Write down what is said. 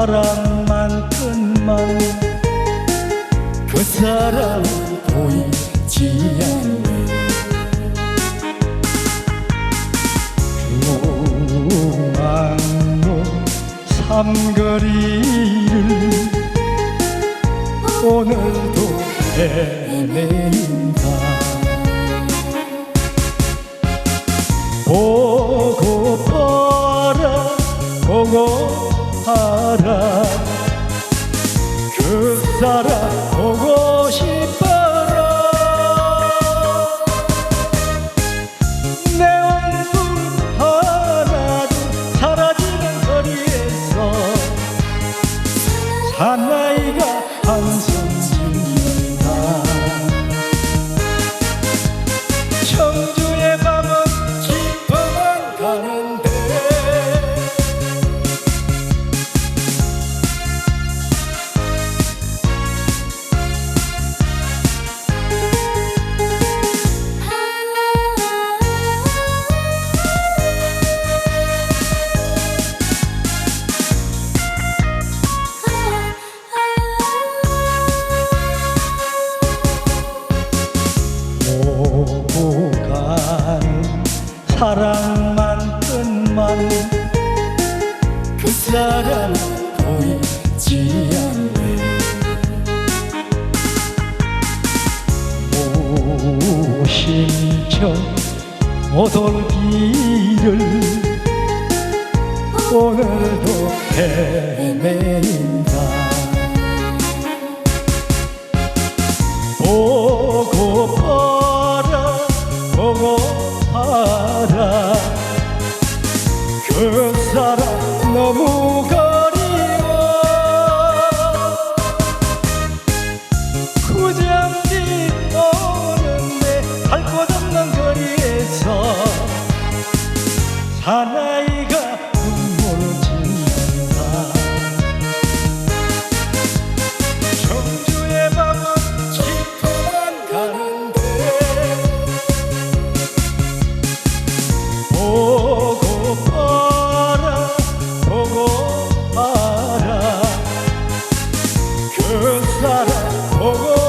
사랑만큼만 그 사람 보이지 않네. 중앙로 삼거리를 보고파라 그 사람 보고 사랑만큼만 그 사람 보이지 않네. 오심청 오돌기를 오늘도 헤맨다 너무 거리워 구장지 오는데 할 것 없는 거리에서 사나이가 사랑 보고